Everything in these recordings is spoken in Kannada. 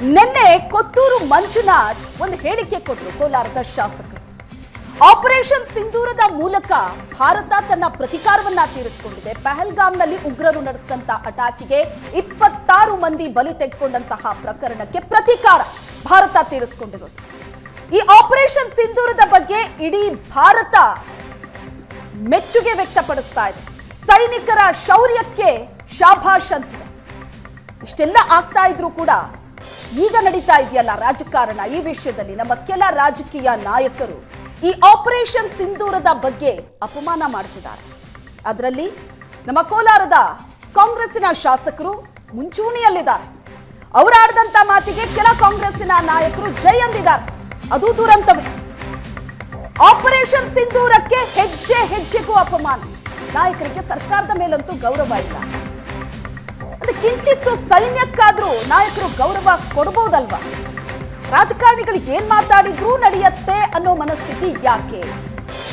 ನಿನ್ನೆ ಕೊತ್ತೂರು ಮಂಜುನಾಥ್ ಒಂದು ಹೇಳಿಕೆ ಕೊಟ್ಟರು ಕೋಲಾರದ ಶಾಸಕರು. ಆಪರೇಷನ್ ಸಿಂಧೂರದ ಮೂಲಕ ಭಾರತ ತನ್ನ ಪ್ರತಿಕಾರವನ್ನ ತೀರಿಸಿಕೊಂಡಿದೆ. ಪಹಲ್ಗಾಮ್ನಲ್ಲಿ ಉಗ್ರರು ನಡೆಸಿದಂತಹ ಅಟಾಕಿಗೆ ಇಪ್ಪತ್ತಾರು ಮಂದಿ ಬಲಿ ತೆಗೆದುಕೊಂಡಂತಹ ಪ್ರಕರಣಕ್ಕೆ ಪ್ರತಿಕಾರ ಭಾರತ ತೀರಿಸಿಕೊಂಡಿರೋದು. ಈ ಆಪರೇಷನ್ ಸಿಂಧೂರದ ಬಗ್ಗೆ ಇಡೀ ಭಾರತ ಮೆಚ್ಚುಗೆ ವ್ಯಕ್ತಪಡಿಸ್ತಾ ಇದೆ. ಸೈನಿಕರ ಶೌರ್ಯಕ್ಕೆ ಶಾಭಾಷ್ ಅಂತಿದೆ. ಇಷ್ಟೆಲ್ಲ ಆಗ್ತಾ ಇದ್ರು ಕೂಡ ಈಗ ನಡೀತಾ ಇದೆಯಲ್ಲ ರಾಜಕಾರಣ. ಈ ವಿಷಯದಲ್ಲಿ ನಮ್ಮ ಕೆಲ ರಾಜಕೀಯ ನಾಯಕರು ಈ ಆಪರೇಷನ್ ಸಿಂಧೂರದ ಬಗ್ಗೆ ಅಪಮಾನ ಮಾಡ್ತಿದ್ದಾರೆ. ಅದರಲ್ಲಿ ನಮ್ಮ ಕೋಲಾರದ ಕಾಂಗ್ರೆಸ್ಸಿನ ಶಾಸಕರು ಮುಂಚೂಣಿಯಲ್ಲಿದ್ದಾರೆ. ಅವರಾಡದಂತ ಮಾತಿಗೆ ಕೆಲ ಕಾಂಗ್ರೆಸ್ಸಿನ ನಾಯಕರು ಜೈ ಅಂದಿದ್ದಾರೆ. ಅದು ದುರಂತವೇ. ಆಪರೇಷನ್ ಸಿಂಧೂರಕ್ಕೆ ಹೆಜ್ಜೆ ಹೆಜ್ಜೆಗೂ ಅಪಮಾನ. ನಾಯಕರಿಗೆ ಸರ್ಕಾರದ ಮೇಲಂತೂ ಗೌರವ ಇಲ್ಲ. ಕಿಂಚಿತ್ತು ಸೈನ್ಯಕ್ಕಾದ್ರೂ ನಾಯಕರು ಗೌರವ ಕೊಡಬಹುದಲ್ವಾ ರಾಜಕಾರಣಿಗಳಿಗೆ ಏನ್ ಮಾತಾಡಿದ್ರೂ ನಡೆಯತ್ತೆ ಅನ್ನೋ ಮನಸ್ಥಿತಿ ಯಾಕೆ?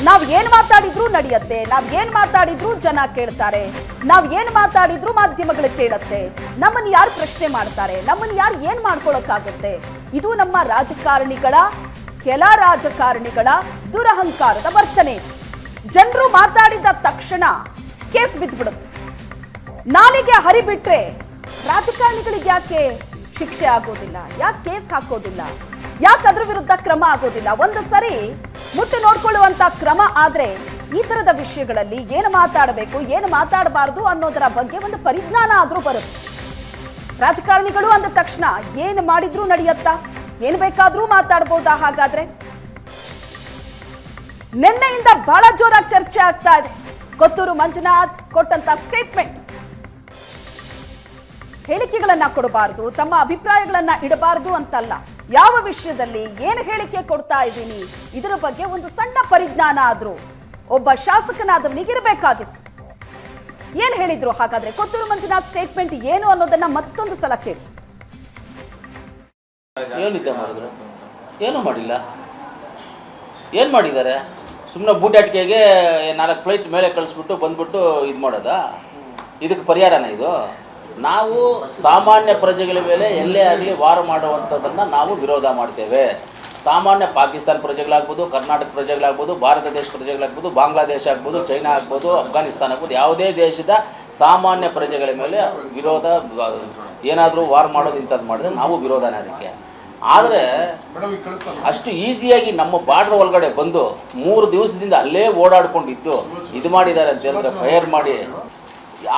ನಾವ್ ಏನ್ ಮಾತಾಡಿದ್ರು ನಡೆಯತ್ತೆ, ನಾವ್ ಏನ್ ಮಾತಾಡಿದ್ರು ಜನ ಕೇಳ್ತಾರೆ, ನಾವ್ ಏನ್ ಮಾತಾಡಿದ್ರು ಮಾಧ್ಯಮಗಳು ಕೇಳತ್ತೆ. ನಮ್ಮನ್ನ ಯಾರು ಪ್ರಶ್ನೆ ಮಾಡ್ತಾರೆ ನಮ್ಮನ್ನ ಯಾರು ಏನ್ ಮಾಡ್ಕೊಳಕ್ಕಾಗತ್ತೆ? ಇದು ನಮ್ಮ ರಾಜಕಾರಣಿಗಳ, ಕೆಲ ರಾಜಕಾರಣಿಗಳ ದುರಹಂಕಾರದ ವರ್ತನೆ. ಜನರು ಮಾತಾಡಿದ ತಕ್ಷಣ ಕೇಸ್ ಬಿದ್ದ್ಬಿಡುತ್ತೆ ನಾಲಿಗೆ ಹರಿಬಿಟ್ರೆ ರಾಜಕಾರಣಿಗಳಿಗೆ ಯಾಕೆ ಶಿಕ್ಷೆ ಆಗೋದಿಲ್ಲ? ಯಾಕೆ ಕೇಸ್ ಹಾಕೋದಿಲ್ಲ? ಯಾಕೆ ಅದ್ರ ವಿರುದ್ಧ ಕ್ರಮ ಆಗೋದಿಲ್ಲ? ಒಂದು ಸರಿ ಮುಟ್ಟು ನೋಡ್ಕೊಳ್ಳುವಂತ ಕ್ರಮ ಆದ್ರೆ ಈ ತರದ ವಿಷಯಗಳಲ್ಲಿ ಏನು ಮಾತಾಡಬೇಕು, ಏನು ಮಾತಾಡಬಾರದು ಅನ್ನೋದರ ಬಗ್ಗೆ ಒಂದು ಪರಿಜ್ಞಾನ ಆದ್ರೂ ಬರುತ್ತೆ. ರಾಜಕಾರಣಿಗಳು ಅಂದ ತಕ್ಷಣ ಏನು ಮಾಡಿದ್ರೂ ನಡೆಯತ್ತಾ? ಏನು ಬೇಕಾದ್ರೂ ಮಾತಾಡ್ಬೋದಾ ಹಾಗಾದ್ರೆ? ನಿನ್ನೆಯಿಂದ ಬಹಳ ಜೋರಾಗಿ ಚರ್ಚೆ ಆಗ್ತಾ ಇದೆ. ಕೊತ್ತೂರು ಮಂಜುನಾಥ್ ಕೊಟ್ಟಂತ ಸ್ಟೇಟ್ಮೆಂಟ್ ಹೇಳಿಕೆಗಳನ್ನ ಕೊಡಬಾರದು, ತಮ್ಮ ಅಭಿಪ್ರಾಯಗಳನ್ನ ಇಡಬಾರದು ಅಂತಲ್ಲ. ಯಾವ ವಿಷಯದಲ್ಲಿ ಏನು ಹೇಳಿಕೆ ಕೊಡ್ತಾ ಇದ್ದೀನಿ, ಇದರ ಬಗ್ಗೆ ಒಂದು ಸಣ್ಣ ಪರಿಜ್ಞಾನ ಆದ್ರೂ ಒಬ್ಬ ಶಾಸಕನಾದವನಿಗಿರಬೇಕಾಗಿತ್ತು ಏನ್ ಹೇಳಿದ್ರು? ಹಾಗಾದ್ರೆ ಕೊತ್ತೂರು ಮಂಜುನಾಥ್ ಸ್ಟೇಟ್ಮೆಂಟ್ ಏನು ಅನ್ನೋದನ್ನ ಮತ್ತೊಂದು ಸಲ ಕೇಳಿ. ಮಾಡಿದ್ರು? ಏನೂ ಮಾಡಿಲ್ಲ. ಏನು ಮಾಡಿದ್ದಾರೆ? ಸುಮ್ಮನೆ ಬೂಟಾಟಿಕೆಗೆ ನಾಲ್ಕು ಫ್ಲೈಟ್ ಮೇಲೆ ಕಳಿಸ್ಬಿಟ್ಟು ಬಂದ್ಬಿಟ್ಟು ಇದು ಮಾಡೋದಾ? ಇದಕ್ಕೆ ಪರಿಹಾರನ ಇದು? ನಾವು ಸಾಮಾನ್ಯ ಪ್ರಜೆಗಳ ಮೇಲೆ ಎಲ್ಲೇ ಆಗಲಿ ವಾರ ಮಾಡುವಂಥದ್ದನ್ನು ನಾವು ವಿರೋಧ ಮಾಡ್ತೇವೆ. ಸಾಮಾನ್ಯ ಪಾಕಿಸ್ತಾನ ಪ್ರಜೆಗಳಾಗ್ಬೋದು, ಕರ್ನಾಟಕ ಪ್ರಜೆಗಳಾಗ್ಬೋದು, ಭಾರತ ದೇಶ ಪ್ರಜೆಗಳಾಗ್ಬೋದು, ಬಾಂಗ್ಲಾದೇಶ ಆಗ್ಬೋದು, ಚೈನಾ ಆಗ್ಬೋದು, ಅಫ್ಘಾನಿಸ್ತಾನ ಆಗ್ಬೋದು, ಯಾವುದೇ ದೇಶದ ಸಾಮಾನ್ಯ ಪ್ರಜೆಗಳ ಮೇಲೆ ವಿರೋಧ, ಏನಾದರೂ ವಾರ್ ಮಾಡೋದು ಇಂಥದ್ದು ಮಾಡಿದ್ರೆ ನಾವು ವಿರೋಧನೇ ಅದಕ್ಕೆ. ಆದರೆ ಅಷ್ಟು ಈಸಿಯಾಗಿ ನಮ್ಮ ಬಾರ್ಡ್ರ್ ಒಳಗಡೆ ಬಂದು ಮೂರು ದಿವಸದಿಂದ ಅಲ್ಲೇ ಓಡಾಡ್ಕೊಂಡಿದ್ದು, ಇದು ಮಾಡಿದ್ದಾರೆ ಅಂತ ಹೇಳಿದ್ರೆ ಫೈರ್ ಮಾಡಿ,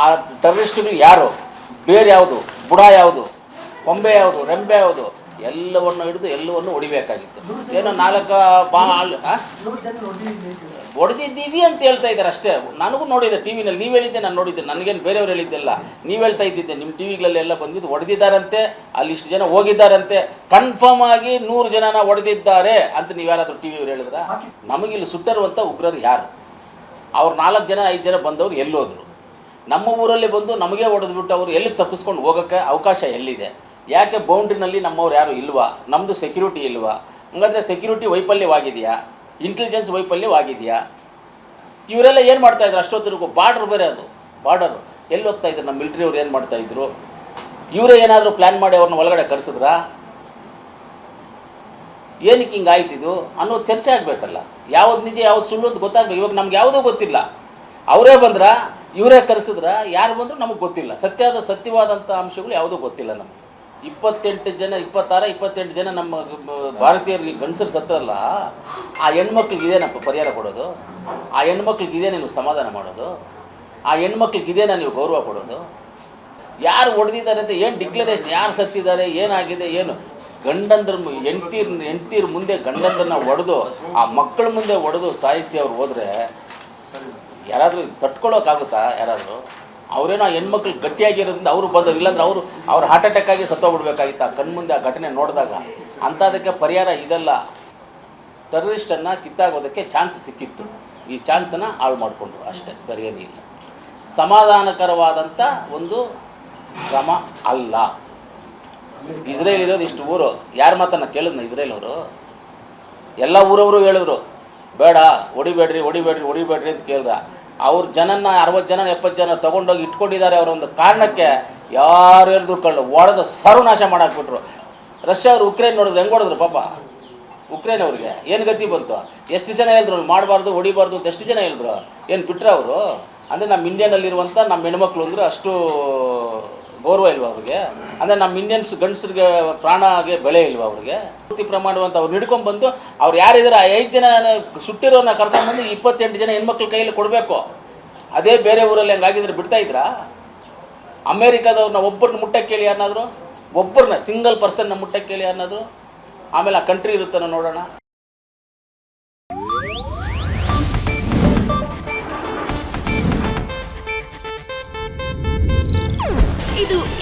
ಆ ಟೆರರಿಸ್ಟ್ಗಳು ಯಾರು? ಬೇರೆ ಯಾವುದು? ಬುಡ ಯಾವುದು? ಕೊಂಬೆ ಯಾವುದು? ರೆಂಬೆ ಯಾವುದು? ಎಲ್ಲವನ್ನು ಹಿಡಿದು ಎಲ್ಲವನ್ನು ಹೊಡಿಬೇಕಾಗಿತ್ತು. ಏನೋ ನಾಲ್ಕು ಬಾ? ಹೊಡೆದಿದ್ದೀವಿ ಅಂತ ಹೇಳ್ತಾ ಇದ್ದಾರೆ ಅಷ್ಟೇ. ನನಗೂ ನೋಡಿದೆ ಟಿ ವಿನಲ್ಲಿ. ನೀವು ಹೇಳಿದ್ದೆ, ನಾನು ನೋಡಿದ್ದೆ. ನನಗೇನು ಬೇರೆಯವ್ರು ಹೇಳಿದ್ದೆಲ್ಲ. ನೀವು ಹೇಳ್ತಾ ಇದ್ದಿದ್ದೆ. ನಿಮ್ಮ ಟಿ ವಿಗಳಲ್ಲೆಲ್ಲ ಬಂದಿದ್ದು ಹೊಡೆದಿದ್ದಾರಂತೆ. ಅಲ್ಲಿ ಇಷ್ಟು ಜನ ಹೋಗಿದ್ದಾರಂತೆ. ಕನ್ಫರ್ಮ್ ಆಗಿ ನೂರು ಜನನ ಹೊಡೆದಿದ್ದಾರೆ ಅಂತ ನೀವು ಯಾರಾದರೂ ಟಿ ವಿಯವ್ರು ಹೇಳಿದ್ರ? ನಮಗಿಲ್ಲಿ ಸುಟ್ಟರುವಂಥ ಉಗ್ರರು ಯಾರು? ಅವ್ರು ನಾಲ್ಕು ಜನ, ಐದು ಜನ ಬಂದವರು ಎಲ್ಲೋದ್ರು. ನಮ್ಮ ಊರಲ್ಲಿ ಬಂದು ನಮಗೆ ಹೊಡೆದ್ಬಿಟ್ಟು ಅವರು ಎಲ್ಲಿ ತಪ್ಪಿಸ್ಕೊಂಡು ಹೋಗೋಕ್ಕೆ ಅವಕಾಶ ಎಲ್ಲಿದೆ? ಯಾಕೆ ಬೌಂಡ್ರಿನಲ್ಲಿ ನಮ್ಮವ್ರು ಯಾರು ಇಲ್ವಾ? ನಮ್ಮದು ಸೆಕ್ಯೂರಿಟಿ ಇಲ್ವಾ? ಹಂಗಾದ್ರೆ ಸೆಕ್ಯೂರಿಟಿ ವೈಫಲ್ಯವಾಗಿದೆಯಾ? ಇಂಟೆಲಿಜೆನ್ಸ್ ವೈಫಲ್ಯವಾಗಿದೆಯಾ? ಇವರೆಲ್ಲ ಏನು ಮಾಡ್ತಾ ಇದ್ರು? ಅಷ್ಟೊತ್ತಿಗೂ ಬಾರ್ಡರ್ ಬೇರೆ ಅದು. ಬಾರ್ಡರ್. ಎಲ್ಲಿ ಹೋಗ್ತಾ ಇದ್ರು? ನಮ್ಮ ಮಿಲ್ಟ್ರಿಯವ್ರು ಏನು ಮಾಡ್ತಾ ಇದ್ರು? ಇವರೇ ಏನಾದರೂ ಪ್ಲ್ಯಾನ್ ಮಾಡಿ ಅವ್ರನ್ನ ಒಳಗಡೆ ಕರೆಸಿದ್ರಾ? ಏನಕ್ಕೆ ಹಿಂಗೆ ಆಯ್ತಿದು ಅನ್ನೋ ಚರ್ಚೆ ಆಗಬೇಕಲ್ಲ. ಯಾವ್ದು ನಿಜ, ಯಾವ್ದು ಸುಳ್ಳು ಅಂತ ಗೊತ್ತಾಗಬೇಕು. ಇವಾಗ ನಮ್ಗೆ ಯಾವುದೂ ಗೊತ್ತಿಲ್ಲ. ಅವರೇ ಬಂದ್ರ? ಇವರೇ ಕರೆಸಿದ್ರೆ, ಯಾರು ಬಂದರೂ ನಮಗೆ ಗೊತ್ತಿಲ್ಲ. ಸತ್ಯದ ಸತ್ಯವಾದಂಥ ಅಂಶಗಳು ಯಾವುದೂ ಗೊತ್ತಿಲ್ಲ ನಮಗೆ. ಇಪ್ಪತ್ತೆಂಟು ಜನ, ಇಪ್ಪತ್ತಾರ, ಇಪ್ಪತ್ತೆಂಟು ಜನ ನಮ್ಮ ಭಾರತೀಯರಿಗೆ ಗಂಡಸರು ಸತ್ತರಲ್ಲ, ಆ ಹೆಣ್ಮಕ್ಳಿಗೆ ಇದೇನಪ್ಪ ಪರಿಹಾರ ಕೊಡೋದು? ಆ ಹೆಣ್ಮಕ್ಳಿಗೆ ಇದೇನೇ ನೀವು ಸಮಾಧಾನ ಮಾಡೋದು? ಆ ಹೆಣ್ಮಕ್ಳಿಗೆ ಇದೇನ ನೀವು ಗೌರವ ಕೊಡೋದು? ಯಾರು ಹೊಡೆದಿದ್ದಾರೆ ಅಂತ ಏನು ಡಿಕ್ಲರೇಷನ್ ಯಾರು ಸತ್ತಿದ್ದಾರೆ, ಏನಾಗಿದೆ, ಏನು? ಗಂಡಂದ್ರ ಹೆಂಡ್ತೀರ್ ಹೆಂಡ್ತೀರ್ ಮುಂದೆ ಗಂಡಂದ್ರನ್ನ ಹೊಡೆದು, ಆ ಮಕ್ಕಳ ಮುಂದೆ ಹೊಡೆದು ಸಾಯಿಸಿ ಅವ್ರು ಹೋದ್ರೆ ಯಾರಾದರೂ ತಟ್ಕೊಳ್ಳೋಕ್ಕಾಗುತ್ತಾ ಯಾರಾದರೂ? ಅವರೇನೋ ಹೆಣ್ಮಕ್ಳು ಗಟ್ಟಿಯಾಗಿರೋದ್ರಿಂದ ಅವರು ಬಂದರು ಇಲ್ಲಾಂದ್ರೆ ಅವರು ಅವ್ರು ಹಾರ್ಟ್ ಅಟ್ಯಾಕ್ ಆಗಿ ಸತ್ತೋಗ್ಬಿಡ್ಬೇಕಾಗಿತ್ತು? ಆ ಕಣ್ಮುಂದೆ ಆ ಘಟನೆ ನೋಡಿದಾಗ. ಅಂಥದಕ್ಕೆ ಪರಿಹಾರ ಇದೆಲ್ಲ. ಟೆರರಿಸ್ಟನ್ನು ಕಿತ್ತಾಗೋದಕ್ಕೆ ಚಾನ್ಸ್ ಸಿಕ್ಕಿತ್ತು. ಈ ಚಾನ್ಸನ್ನು ಹಾಳು ಮಾಡಿಕೊಂಡ್ರು. ಅಷ್ಟೇ ಬೇರೇನಿಲ್ಲ ಸಮಾಧಾನಕರವಾದಂಥ ಒಂದು ಕ್ರಮ ಅಲ್ಲ. ಇಸ್ರೇಲ್ ಇರೋದು ಇಷ್ಟು ಊರು. ಯಾರ ಮಾತನ್ನು ಕೇಳಿದ್ನ ಇಸ್ರೇಲ್ ಅವರು? ಎಲ್ಲ ಊರವರು ಹೇಳಿದ್ರು. ಬೇಡ, ಹೊಡಿಬೇಡ್ರಿ ಹೊಡಿಬೇಡ್ರಿ ಹೊಡಿಬೇಡ್ರಿ ಅಂತ ಕೇಳ್ದ. ಅವ್ರ ಜನನ ಅರವತ್ತು ಜನ, ಎಪ್ಪತ್ತು ಜನ ತಗೊಂಡೋಗಿ ಇಟ್ಕೊಂಡಿದ್ದಾರೆ ಅವರ ಒಂದು ಕಾರಣಕ್ಕೆ ಯಾರು ಹೇಳಿದ್ರು ಕಳ್ಳು, ಒಡೆದು ಸರ್ವನಾಶ ಮಾಡಾಕ್ಬಿಟ್ರು. ರಷ್ಯಾ ಅವರು ಉಕ್ರೇನ್ ನೋಡಿದ್ರು ಹೆಂಗೆ ಹೊಡೆದ್ರು ಪಾಪ? ಉಕ್ರೇನ್ ಅವ್ರಿಗೆ, ಏನು ಗತಿ ಬಂತು? ಎಷ್ಟು ಜನ ಹೇಳಿದ್ರು ಮಾಡಬಾರ್ದು, ಹೊಡಿಬಾರ್ದು ಅಂತ ಎಷ್ಟು ಜನ ಹೇಳಿದ್ರು ಏನು ಬಿಟ್ಟರೆ ಅವರು? ಅಂದರೆ ನಮ್ಮ ಇಂಡಿಯಾನಲ್ಲಿರುವಂಥ ನಮ್ಮ ಹೆಣ್ಮಕ್ಳು ಅಂದರೆ ಅಷ್ಟು ಗೌರವ ಇಲ್ವಾ ಅವ್ರಿಗೆ? ಅಂದರೆ ನಮ್ಮ ಇಂಡಿಯನ್ಸ್ ಗಂಡಸರಿಗೆ ಆಗಿ ಬೆಲೆ ಇಲ್ವಾ ಅವ್ರಿಗೆ? ಪೂರ್ತಿ ಪ್ರಮಾಣವಂತ ಅವ್ರು ಹಿಡ್ಕೊಂಡ್ಬಂದು ಅವ್ರು ಯಾರಿದ್ದಾರೆ ಆ ಐದು ಜನ ಸುಟ್ಟಿರೋನ ಕರ್ಕೊಂಡ್ಬಂದು ಇಪ್ಪತ್ತೆಂಟು ಜನ ಹೆಣ್ಮಕ್ಳ ಕೈಯಲ್ಲಿ ಕೊಡಬೇಕು. ಅದೇ ಬೇರೆ ಊರಲ್ಲಿ ಹಂಗಾಗಿದ್ರೆ ಬಿಡ್ತಾ ಇದ್ರಾ? ಅಮೇರಿಕಾದವ್ರನ್ನ ಒಬ್ಬರನ್ನ ಮುಟ್ಟಕ್ಕೆ ಕೇಳಿ ಯಾರನ್ನಾದ್ರು ಒಬ್ಬರನ್ನ ಸಿಂಗಲ್ ಪರ್ಸನ್ನ ಮುಟ್ಟಕ್ಕೆ ಕೇಳಿ ಯಾರನ್ನಾದ್ರು ಆಮೇಲೆ ಆ ಕಂಟ್ರಿ ಇರುತ್ತೆ ನೋಡೋಣ.